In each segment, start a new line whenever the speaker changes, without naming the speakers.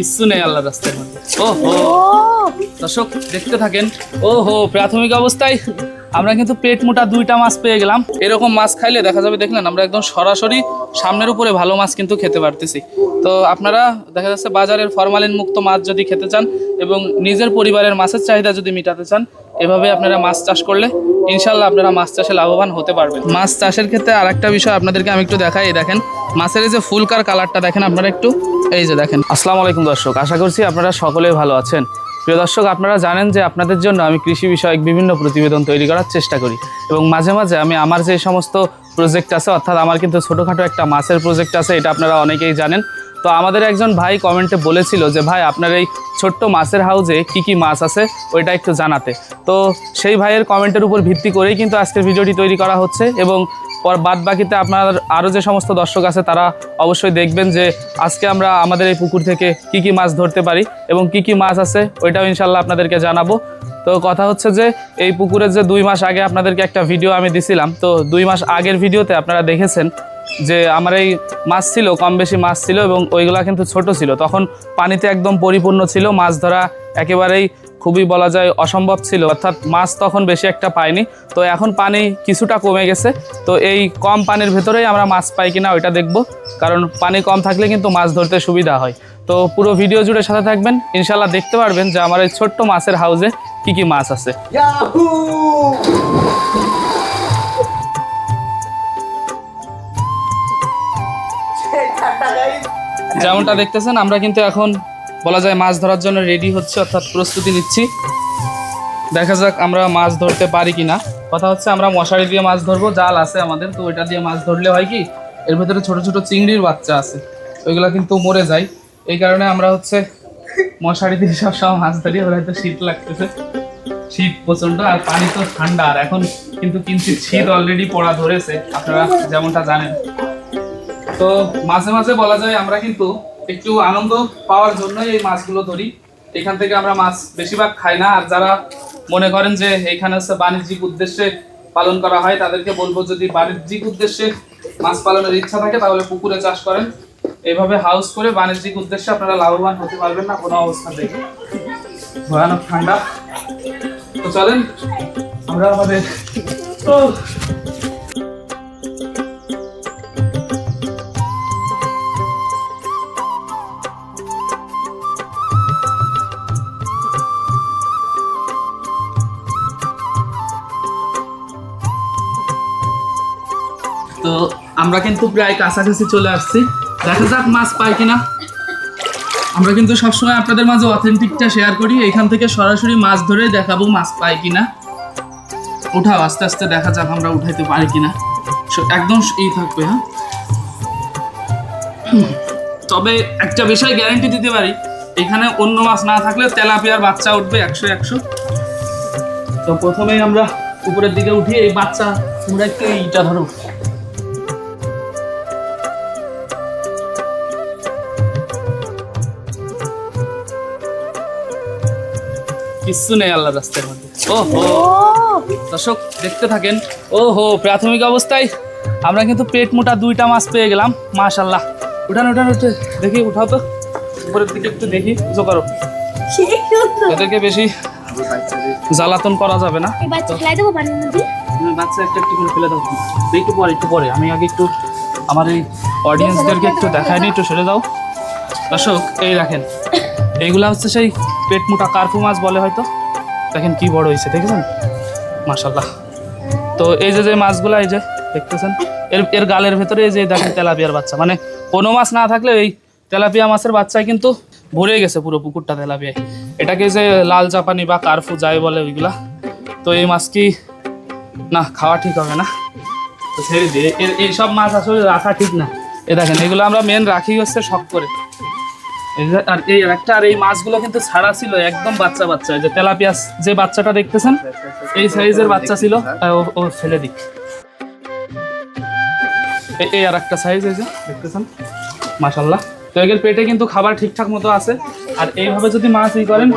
কিচ্ছু নেই আল্লাহ রাস্তার মধ্যে। ও। হো দর্শক দেখতে থাকেন। ও হো প্রাথমিক অবস্থায় আমরা কিন্তু পেট মোটা দুইটা মাছ পেয়ে গেলাম। এরকম মাছ খাইলে দেখা যাবে দেখলেন আমরা একদম সরাসরি সামনের উপরে ভালো মাছ কিন্তু খেতে পারতেছি। তো আপনারা দেখা যাচ্ছে বাজারের ফরমালিন মুক্ত মাছ যদি খেতে চান এবং নিজের পরিবারের মাছের চাহিদা যদি মেটাতে চান এভাবে আপনারা মাছ চাষ করলে ইনশাল্লাহ আপনারা মাছ চাষে লাভবান হতে পারবেন। মাছ চাষের ক্ষেত্রে আরেকটা বিষয় আপনাদেরকে আমি একটু দেখাই দেখেন, মাছের এই যে ফুলকার কালারটা দেখেন আপনারা একটু, এই যে দেখেন। আসসালামু আলাইকুম দর্শক, আশা করছি আপনারা সকলেই ভালো আছেন। প্রিয় দর্শক, আপনারা জানেন যে আপনাদের জন্য আমি কৃষি বিষয়ক বিভিন্ন প্রতিবেদন তৈরি করার চেষ্টা করি এবং মাঝে মাঝে আমি আমার যে সমস্ত প্রজেক্ট আছে, অর্থাৎ আমার কিন্তু ছোটোখাটো একটা মাছের প্রজেক্ট আছে, এটা আপনারা অনেকেই জানেন। তো আমাদের একজন ভাই কমেন্টে বলেছিল যে, ভাই, আপনার এই ছোট্ট মাছের হাউজে কি কি মাছ আছে? ওইটা একটু জানাতে। তো সেই ভাইয়ের কমেন্টের উপর ভিত্তি করেই কিন্তু আজকের ভিডিওটি তৈরি করা হচ্ছে এবং পর বাদ বাকিতে আপনার আরও যে সমস্ত দর্শক আছে, তারা অবশ্যই দেখবেন যে, আজকে আমরা আমাদের এই পুকুর থেকে কি কি মাছ ধরতে পারি এবং কি কি মাছ আছে, ওইটাও ইনশাল্লাহ আপনাদেরকে জানাব। তো কথা হচ্ছে যে, এই পুকুরের যে দুই মাস আগে আপনাদেরকে একটা ভিডিও আমি দিছিলাম, তো দুই মাস আগের ভিডিওতে আপনারা দেখেছেন যে আমার এই মাছ ছিল, কম বেশি মাছ ছিল এবং ওইগুলা কিন্তু ছোট ছিল। তখন পানিতে একদম পরিপূর্ণ ছিল, মাছ ধরা একেবারেই খুবই বলা যায় অসম্ভব ছিল। অর্থাৎ মাছ তখন বেশি একটা পাইনি। তো এখন পানি কিছুটা কমে গেছে। তো এই কম পানির ভেতরেই আমরা মাছ পাই কিনা ওইটা দেখব। কারণ পানি কম থাকলে কিন্তু মাছ ধরতে সুবিধা হয়। তো পুরো ভিডিও জুড়ে সাথে থাকবেন। ইনশাল্লাহ দেখতে পারবেন যে আমার এই ছোট্ট মাছের হাউজে কি কি মাছ আছে। যেমনটা দেখতেছেন, আমরা কিন্তু এখন বলা যায় মাছ ধরার জন্য রেডি হচ্ছে, অর্থাৎ প্রস্তুতি নিচ্ছি। দেখা যাক আমরা মাছ ধরতে পারি কিনা। কথা হচ্ছে আমরা মশারি দিয়ে মাছ ধরবো, জাল আছে আমাদের, তো ওইটা দিয়ে মাছ ধরলে হয় কি, এর ভেতরে ছোট ছোট চিংড়ির বাচ্চা আছে, ওইগুলা কিন্তু মরে যায়। এই কারণে আমরা হচ্ছে মশারি দিয়ে সব সময় মাছ ধরি, ওরা হয়তো শীত লাগতেছে। শীত প্রচণ্ড আর পানি তো ঠান্ডা, আর এখন কিন্তু কিঞ্চিত শীত অলরেডি পড়া ধরেছে, আপনারা যেমনটা জানেন। তো মাঝে মাঝে বলা যায় আমরা কিন্তু একটু আনন্দ পাওয়ার জন্যই এই মাছগুলো ধরি। এখান থেকে আমরা মাছ বেশিরভাগ খাই না। আর যারা মনে করেন যে এখানে হচ্ছে বাণিজ্যিক উদ্দেশ্যে পালন করা হয়, তাদেরকে বলব যদি বাণিজ্যিক উদ্দেশ্যে মাছ পালনের ইচ্ছা থাকে, তাহলে পুকুরে চাষ করেন। এইভাবে হাউস করে বাণিজ্যিক উদ্দেশ্যে আপনারা লাভবান হতে পারবেন না কোনো অবস্থা থেকে। ভয়ানক ঠান্ডা। তো চলেন, আমরা আমাদের আমরা কিন্তু প্রায় কাছাকাছি চলে আসছি। দেখা যাক মাছ পাই কিনা। আমরা কিন্তু সবসময় আপনাদের মাঝে অথেন্টিকটা শেয়ার করি। এখান থেকে সরাসরি মাছ ধরে দেখাবো মাছ পাই কিনা। ওঠাও আস্তে আস্তে দেখা যাক আমরা উঠাইতে পারি কিনা। একদম এই থাকবে হ্যাঁ? তবে একটা বিষয় গ্যারান্টি দিতে পারি। এখানে অন্য মাছ না থাকলে তেলাপিয়ার বাচ্চা উঠবে একশো একশো। তো প্রথমেই আমরা উপরের দিকে উঠি এই বাচ্চা তোমরা একটু এইটা ধরো। কিচ্ছু নেই আল্লাহ রাস্তার মধ্যে। ও। হো দর্শক দেখতে থাকেন। ও হো প্রাথমিক অবস্থায় আমরা কিন্তু পেট মোটা দুইটা মাছ পেয়ে গেলাম। মাশাল্লাহ উঠান উঠান উঠে দেখি উঠাও তো। উপরের দিকে একটু দেখি উঁচু করো। এদেরকে বেশি জ্বালাতন করা যাবে না।
বাচ্চা
একটু একটু করে ফেলে দাও। একটু পরে একটু পরে। আমি আগে একটু আমার এই অডিয়েন্সদেরকে একটু দেখাই নি একটু সেরে দাও দর্শক এই দেখেন। এইগুলা হচ্ছে সেই পেট মোটা কার্পু মাছ বলে হয়তো। দেখেন কি বড় হয়েছে, দেখেছেন? মাশাল্লাহ তো এই যে যে মাছগুলো, এই যে দেখতেছেন, এর এর গালের ভেতরে এই যে দেখেন তেলাপিয়ার বাচ্চা। মানে কোনো মাছ না থাকলে এই তেলাপিয়া মাছের বাচ্চায় কিন্তু ভরে গেছে পুরো পুকুরটা তেলাপিয়ায়। এটাকে যে লাল চাপানি বা কার্ফু যাই বলে ওইগুলা, তো এই মাছ কি না, খাওয়া ঠিক হবে না। তো ছেড়ে দিয়ে এর এইসব মাছ আসলে রাখা ঠিক না। এ দেখেন, এগুলো আমরা মেন রাখি হচ্ছে শখ করে। আর এই একটা, আর এই মাছগুলো কিন্তু ছাড়া ছিল একদম বাচ্চা বাচ্চা। যে তেলাপিয়াস যে বাচ্চাটা দেখতেছেন, এই সাইজের বাচ্চা ছিল ও- ফেলে দিক। এই আর একটা সাইজ এই যে, দেখতেছেন? মাশাল্লাহ তো এদের পেটে কিন্তু খাবার ঠিকঠাক মতো আছে। আর এইভাবে যদি মাছ ই করেন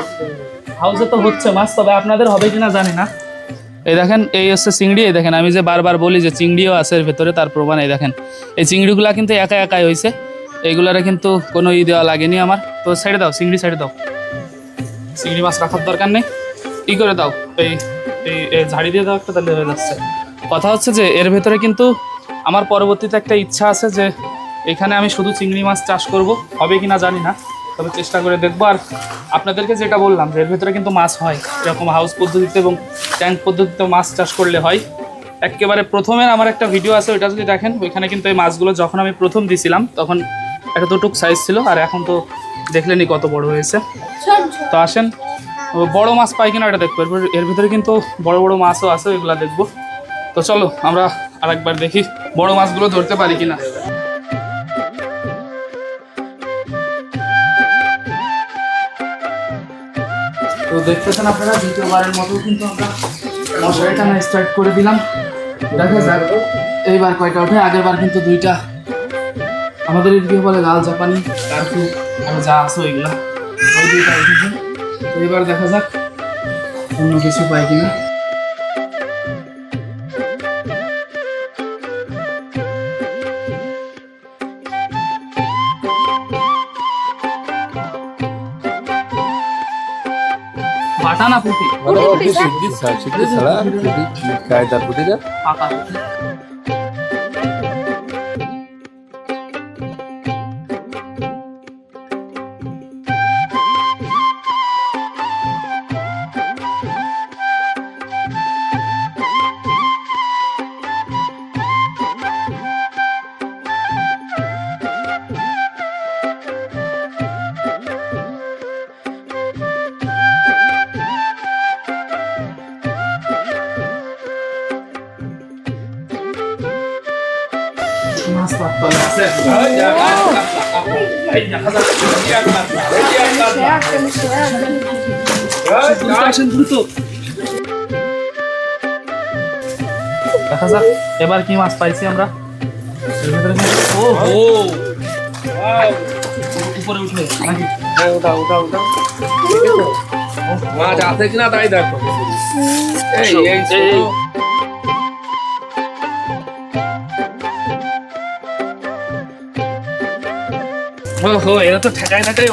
হাউসে তো হচ্ছে মাছ, তবে আপনাদের হবে কিনা জানি না। এই দেখেন, এই হচ্ছে চিংড়ি, এই দেখেন, আমি যে বারবার বলি যে চিংড়িও আছে এর ভেতরে, তার প্রমাণ এই দেখেন। এই চিংড়িগুলা কিন্তু একা একাই হয়েছে এইগুলারে কিন্তু কোনো ই দেওয়া লাগেনি আমার। তো সাইডে দাও, চিংড়ি সাইডে দাও। চিংড়ি মাছ রাখার দরকার নেই। ই করে দাও? এই এই ঝাড়ি দিয়ে দাও একটা, তাহলে হয়ে যাচ্ছে। কথা হচ্ছে যে, এর ভেতরে কিন্তু আমার পরবর্তীতে একটা ইচ্ছা আছে যে, এখানে আমি শুধু চিংড়ি মাছ চাষ করব। হবে কি না জানি না, তবে চেষ্টা করে দেখব। আর আপনাদেরকে যেটা বললাম যে, এর ভেতরে কিন্তু মাছ হয়। এরকম হাউস পদ্ধতিতে এবং ট্যাঙ্ক পদ্ধতিতে মাছ চাষ করলে হয়। একেবারে প্রথমের আমার একটা ভিডিও আছে, ওইটা যদি দেখেন, ওইখানে কিন্তু এই মাছগুলো যখন আমি প্রথম দিছিলাম, তখন একটা দুটুক সাইজ ছিল, আর এখন তো দেখলেনি কত বড় হয়েছে। তো আসেন বড় মাছ পাই কিনা এটা দেখব। এর ভিতরে কিন্তু বড় বড় মাছও আছে, ওইগুলো দেখব। তো চলো, আমরা আরেকবার দেখি বড় মাছগুলো ধরতে পারি কিনা। তো দেখতেছেন আপনারা, দ্বিতীয়বারের মতো কিন্তু আমরা মশারি টানা স্টার্ট করে দিলাম। দেখা যাক, এইবার কয়টা ওঠে আগের বার কিন্তু দুইটা আমাদের এদিকে বলে লাল জাপানি কার্ফু আর যা আছে ওইগুলা। ওই দুইটা উঠেছে এবার দেখা যাক অন্য কিছু পাই কিনা। বাটা না পুঁটি?
সিদ্ধি ছাড়া কায়দার প্রতিটা
পাকা দেখা যাক এবার কি মাছ পাইছি আমরা
মাছ আছে কিনা তাই দেখো। এই এই
এই, এই। ও হো এটা তো ঠেকাই রাখাই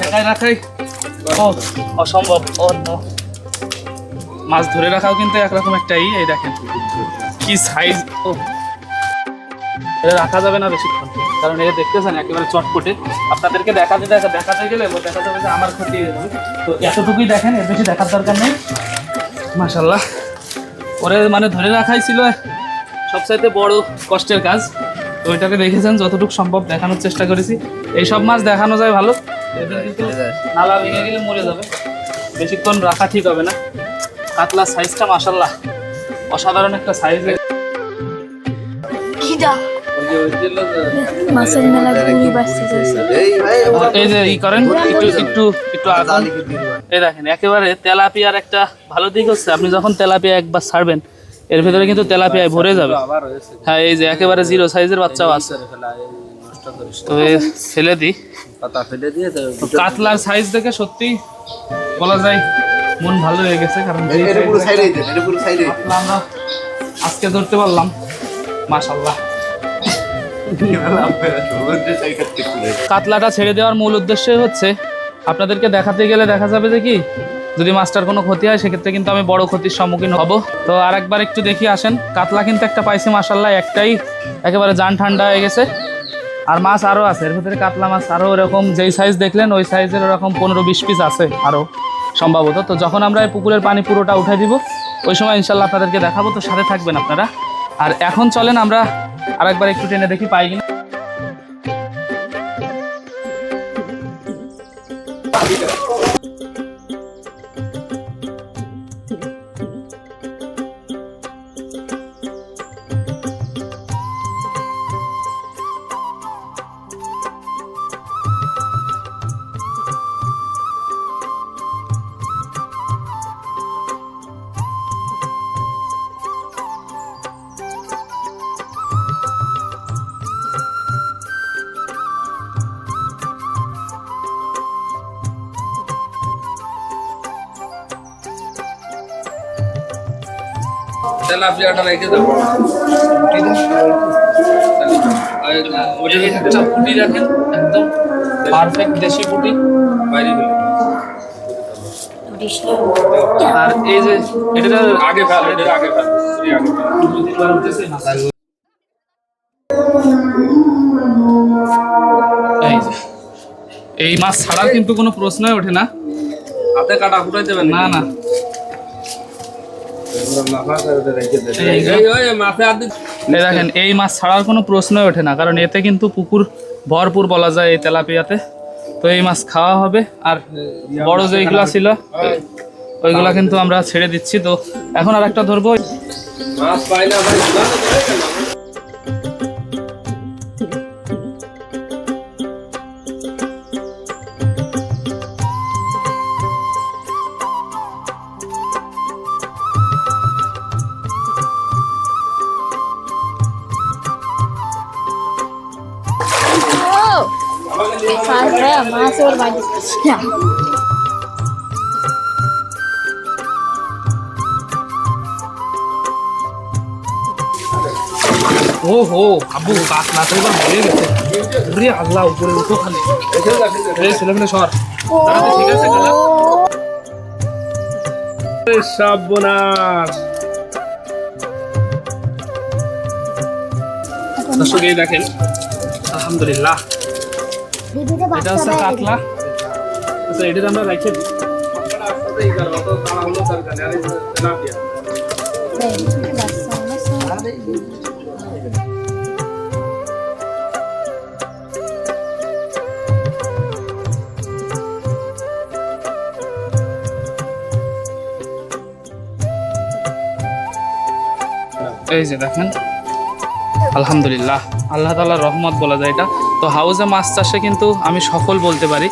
ঠেকাই রাখাই অসম্ভব ও মাছ ধরে রাখাও কিন্তু একরকম একটা এই দেখেন। কি সাইজ ও। এটা রাখা যাবে না বেশিক্ষণ কারণ এটা দেখতেছেন একেবারে চটপটে। আপনাদেরকে দেখাতে দেখা দেখাতে গেলে দেখা যাবে যে আমার ক্ষতি হয়ে যাবে। তো এতটুকুই দেখেন এর বেশি দেখার দরকার নেই। মাশাল্লাহ ওরে মানে ধরে রাখাই ছিল সবচাইতে বড় কষ্টের কাজ। ওইটাকে দেখেছেন যতটুকু সম্ভব দেখানোর চেষ্টা করেছি। এইসব মাছ দেখানো যায় ভালো। নালা ভেঙে গেলে মরে যাবে। বেশিক্ষণ রাখা ঠিক হবে না। কাতলার সাইজটা মাশাল্লাহ অসাধারণ একটা সাইজ
মাছের মেলা
এই যে ই করেন একটু একটু একটু এই দেখেন একেবারে তেলাপিয়ার একটা ভালো দিক হচ্ছে আপনি যখন তেলাপিয়া একবার ছাড়বেন এর ভিতরে কিন্তু তেলাপিয়ায় ভরে যাবে। হ্যাঁ এই যে একেবারে জিরো সাইজের বাচ্চাও আছে। তো ফেলে দিই।
পাতা ফেলে দিয়ে
কাতলার সাইজ দেখে সত্যি বলা যায় মন ভালো হয়ে গেছে কারণ আমরা আজকে ধরতে পারলাম মাশাল্লাহ কাতলাটা ছেড়ে দেওয়ার মূল উদ্দেশ্যই হচ্ছে আপনাদেরকে দেখাতে গেলে দেখা যাবে যে কি যদি মাছটার কোনো ক্ষতি হয়, সেক্ষেত্রে কিন্তু আমি বড় ক্ষতির সম্মুখীন হব। তো আর একবার একটু দেখি, আসেন। কাতলা কিন্তু একটা পাইছি মাসাল্লাহ একটাই একেবারে জান ঠান্ডা হয়ে গেছে। আর মাছ আরও আছে, এর ভিতরে কাতলা মাছ আরও এরকম যেই সাইজ দেখলেন, ওই সাইজের ওরকম পনেরো বিশ পিস আছে আরও সম্ভবত। তো যখন আমরা এই পুকুরের পানি পুরোটা উঠে দিব, ওই সময় ইনশাল্লাহ আপনাদেরকে দেখাবো। তো সাথে থাকবেন আপনারা। আর এখন চলেন, আমরা আরেকবার একটু টেনে দেখি পাই কিনা।
তেলাপিয়াটা রেখে দেবো
এই একটা পুঁটি দেখেন একদম পারফেক্ট দেশি পুঁটি। আর এই যে এটা আগে ফেল এটা আগে ফেল। এই মাছ ছাড়ার কিন্তু কোনো প্রশ্নই ওঠে না। হাতে কাটা ফুটাই দেবেন না না। দেখেন এই মাছ ছাড়ার কোনো প্রশ্নই ওঠে না কারণ এতে কিন্তু পুকুর ভরপুর বলা যায় এই তেলাপিয়াতে। তো এই মাছ খাওয়া হবে আর বড় যেইগুলা ছিল ওইগুলা কিন্তু আমরা ছেড়ে দিচ্ছি। তো এখন আর একটা ধরবো।
মাছ পাই
বাড়ি
ও হো আবু কাতলা তো এবার মরে গেছে। রে আল্লাহ উপরে উঠো খালি। রে ছেলেমেলে সর। ঠিক আছে
সাবনাস
দর্শক এই দেখেন আলহামদুলিল্লাহ। এটা হচ্ছে কাতলা এটা আমরা রেখে দিই এই যে দেখেন। আলহামদুলিল্লাহ। আল্লাহ তালার রহমত বলা যায় এটা। তো হাউজে মাছ চাষে কিন্তু আমি সফল বলতে পারি।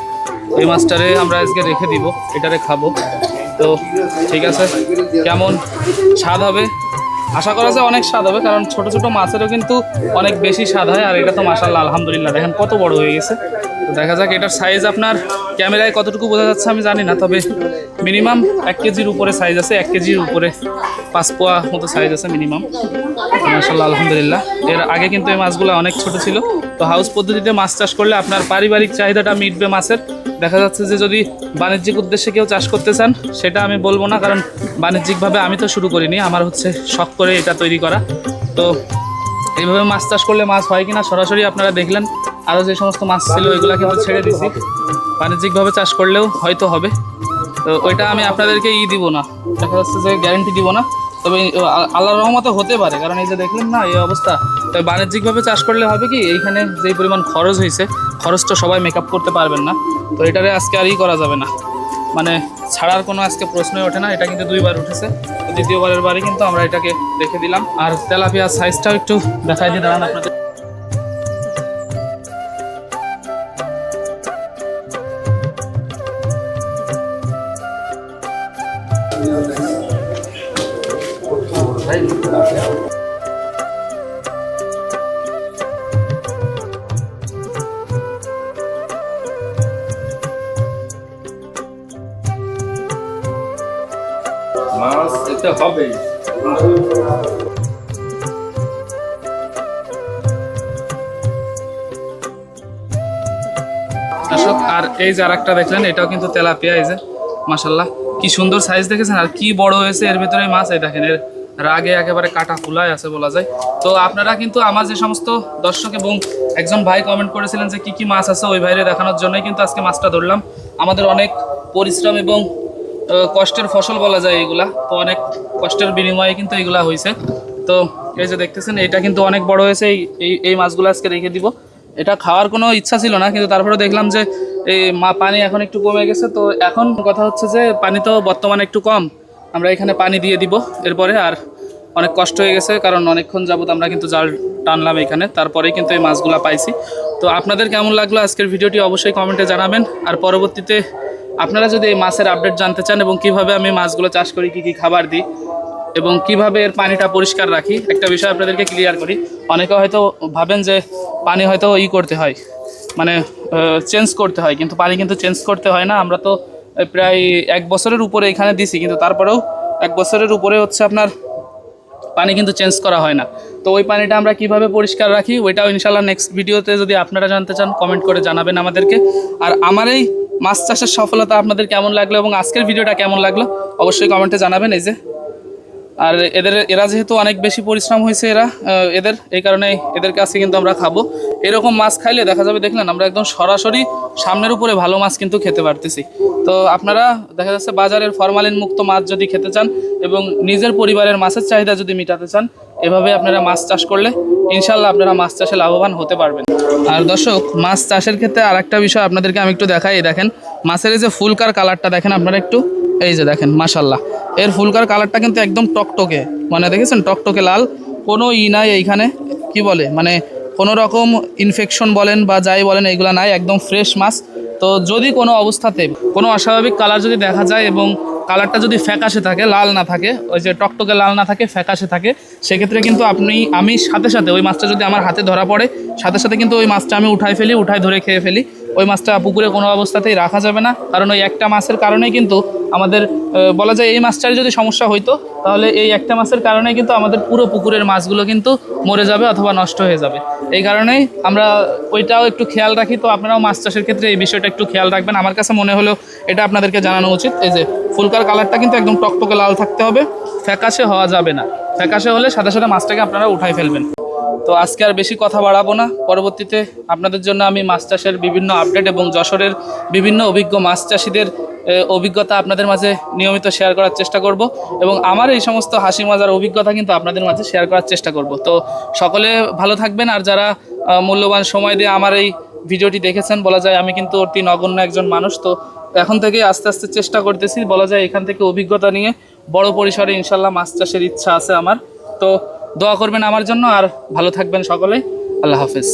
এই মাছটারে আমরা আজকে রেখে দিব এটারে খাব। তো ঠিক আছে, কেমন? স্বাদ হবে? আশা করা যায় অনেক স্বাদ হবে, কারণ ছোট ছোট মাছেরও কিন্তু অনেক বেশি স্বাদ হয়, আর এটা তো মাসাল্লাহ আলহামদুলিল্লাহ। দেখেন কত বড় হয়ে গেছে। তো দেখা যাক এটার সাইজ আপনার ক্যামেরায় কতটুকু বোঝা যাচ্ছে আমি জানি না, তবে মিনিমাম এক কেজির উপরে সাইজ আছে, এক কেজির উপরে পাঁচ পোয়া মতো সাইজ আছে মিনিমাম মাসাল্লাহ আলহামদুলিল্লাহ। এর আগে কিন্তু এই মাছগুলো অনেক ছোট ছিল। তো হাউস পদ্ধতিতে মাছ চাষ করলে আপনার পারিবারিক চাহিদাটা মিটবে মাছের। দেখা যাচ্ছে যে যদি বাণিজ্যিক উদ্দেশ্যে কেউ চাষ করতে চান, সেটা আমি বলব না, কারণ বাণিজ্যিকভাবে আমি তো শুরু করিনি। আমার হচ্ছে শখ করে এটা তৈরি করা। তো এইভাবে মাছ চাষ করলে মাছ হয় কিনা সরাসরি আপনারা দেখলেন। আরও যে সমস্ত মাছ ছিল, ওইগুলো কিন্তু ছেড়ে দিছি। বাণিজ্যিকভাবে চাষ করলেও হয়তো হবে। তো ওইটা আমি আপনাদেরকে ই দিব না। দেখা যাচ্ছে যে গ্যারেন্টি দিব না। তবে আ- আল্লাহর রহমতে হতে পারে। কারণ এই যে দেখলেন না, এই অবস্থা। তবে বাণিজ্যিকভাবে চাষ করলে হবে কি, এইখানে যেই পরিমাণ খরচ হয়েছে, খরচটা সবাই মেকআপ করতে পারবেন না। তো এটারে আজকে আর ই করা যাবে না। মানে ছাড়ার কোনো আজকে প্রশ্নই ওঠে না। এটা কিন্তু দুইবার উঠেছে। দ্বিতীয়বারের বারে কিন্তু আমরা এটাকে রেখে দিলাম। আর তেলাপিয়ার সাইজটাও একটু দেখাই দিয়ে দাঁড়ান আপনাদের।
হবে
দর্শক, আর এই যে আরেকটা দেখলেন, এটাও কিন্তু তেলাপিয়া, এই যে মাসাল্লাহ কি সুন্দর সাইজ দেখেছেন, আর কি বড় হয়েছে, এর ভিতরে মাছ, এই দেখেন, এর রাগে একেবারে কাটা ফুলায় আছে বলা যায়। তো আপনারা কিন্তু আমার যে সমস্ত দর্শক এবং একজন ভাই কমেন্ট করেছিলেন যে কি কি মাছ আছে, ওই ভাইরে দেখানোর জন্যই কিন্তু আজকে মাছটা ধরলাম। আমাদের অনেক পরিশ্রম এবং কষ্টের ফসল বলা যায় এগুলা। তো অনেক কষ্টের বিনিময়ে কিন্তু এগুলা হয়েছে তো এই যে দেখতেছেন, এটা কিন্তু অনেক বড় হয়েছে। এই, এই- মাছগুলো আজকে রেখে দিব। এটা খাওয়ার কোনো ইচ্ছা ছিল না, কিন্তু তারপরে দেখলাম যে এই মা, পানি এখন একটু কমে গেছে। তো এখন কথা হচ্ছে যে পানি তো বর্তমানে একটু কম। আমরা এখানে পানি দিয়ে দিব এরপরে, আর অনেক কষ্ট হয়ে গেছে, কারণ অনেকক্ষণ যাবত আমরা কিন্তু জাল টানলাম এখানে। তারপরেই কিন্তু এই মাছগুলো পাইছি। তো আপনাদের কেমন লাগল আজকের ভিডিওটি অবশ্যই কমেন্টে জানাবেন। আর পরবর্তীতে আপনারা যদি এই মাছের আপডেট জানতে চান এবং কীভাবে আমি মাছগুলো চাষ করি, কী কী খাবার দিই, এবং কীভাবে এর পানিটা পরিষ্কার রাখি, একটা বিষয় আপনাদেরকে ক্লিয়ার করি। অনেকে হয়তো ভাবেন যে পানি হয়তো ই করতে হয় মানে চেঞ্জ করতে হয়, কিন্তু পানি কিন্তু চেঞ্জ করতে হয় না। আমরা তো প্রায় এক বছরের উপরে এখানে দিছি, কিন্তু তারপরেও এক বছরের উপরে হচ্ছে আপনার পানি কিন্তু চেঞ্জ করা হয় না। তো ওই পানিটা আমরা কীভাবে পরিষ্কার রাখি, ওইটাও ইনশাল্লাহ নেক্সট ভিডিওতে যদি আপনারা জানতে চান কমেন্ট করে জানাবেন আমাদেরকে। আর আমার এই মাছ চাষের সফলতা আপনাদের কেমন লাগল এবং আজকের ভিডিওটা কেমন লাগল? অবশ্যই কমেন্টে জানাবেন এই যে। আর এদের, এরা যেহেতু অনেক বেশি পরিশ্রম হয়েছে এরা এদের, এই কারণে এদের কাছে কিন্তু আমরা খাব। এরকম মাছ খাইলে দেখা যাবে, দেখলেন, আমরা একদম সরাসরি সামনের উপরে ভালো মাছ কিন্তু খেতে পারতেছি। তো আপনারা দেখা যাচ্ছে বাজারের ফরমালিন মুক্ত মাছ যদি খেতে চান এবং নিজের পরিবারের মাছের চাহিদা যদি মেটাতে চান, এভাবে আপনারা মাছ চাষ করলে ইনশাল্লাহ আপনারা মাছ চাষে লাভবান হতে পারবেন। আর দর্শক, মাছ চাষের ক্ষেত্রে আর একটা বিষয় আপনাদেরকে আমি একটু দেখাই, দেখেন, মাছের এই যে ফুলকার কালারটা দেখেন আপনারা একটু, এই যে দেখেন মাশাল্লাহ এর ফুলকার কালারটা কিন্তু একদম টকটকে। মানে দেখেছেন? টকটকে লাল। কোনো ই নাই এইখানে। কি বলে? মানে কোনো রকম ইনফেকশন বলেন বা যাই বলেন এইগুলো নাই। একদম ফ্রেশ মাছ। তো যদি কোনো অবস্থাতে কোনো অস্বাভাবিক কালার যদি দেখা যায় এবং কালারটা যদি ফ্যাকাশে থাকে, লাল না থাকে, ওই যে টকটকে লাল না থাকে, ফ্যাকাশে থাকে, সেক্ষেত্রে কিন্তু আপনি, আমি সাথে সাথে ওই মাছটা যদি আমার হাতে ধরা পড়ে, সাথে সাথে কিন্তু ওই মাছটা আমি উঠাই ফেলি উঠাই ধরে খেয়ে ফেলি। ওই মাছটা পুকুরে কোনো অবস্থাতেই রাখা যাবে না। কারণ ওই একটা মাছের কারণেই কিন্তু আমাদের বলা যায় এই মাছটার যদি সমস্যা হইতো, তাহলে এই একটা মাছের কারণে কিন্তু আমাদের পুরো পুকুরের মাছগুলো কিন্তু মরে যাবে অথবা নষ্ট হয়ে যাবে। এই কারণেই আমরা ওইটাও একটু খেয়াল রাখি। তো আপনারাও মাছ চাষের ক্ষেত্রে এই বিষয়টা একটু খেয়াল রাখবেন। আমার কাছে মনে হলো এটা আপনাদেরকে জানানো উচিত। এই যে ফুলকার কালারটা কিন্তু একদম টকটকে লাল থাকতে হবে। ফ্যাকাশে হওয়া যাবে না। ফ্যাকাশে হলে সাথে সাথে মাছটাকে আপনারা উঠাই ফেলবেন। তো আজকে আর বেশি কথা বাড়াবো না। পরবর্তীতে আপনাদের জন্য আমি মাছ চাষের বিভিন্ন আপডেট এবং যশোরের বিভিন্ন অভিজ্ঞ মাছ চাষিদের অভিজ্ঞতা আপনাদের মাঝে নিয়মিত শেয়ার করার চেষ্টা করব এবং আমার এই সমস্ত হাসি মজার অভিজ্ঞতা কিন্তু আপনাদের মাঝে শেয়ার করার চেষ্টা করব। তো সকলে ভালো থাকবেন আর যারা মূল্যবান সময় দিয়ে আমার এই ভিডিওটি দেখেছেন, বলা যায় আমি কিন্তু অতি নগণ্য একজন মানুষ। তো এখন থেকে আস্তে আস্তে চেষ্টা করতেছি, বলা যায় এখান থেকে অভিজ্ঞতা নিয়ে বড় পরিসরে ইনশাল্লাহ মাছ চাষের ইচ্ছা আছে আমার। তো দোয়া করবেন আমার জন্য আর ভালো থাকবেন সকলে। আল্লাহ হাফেজ।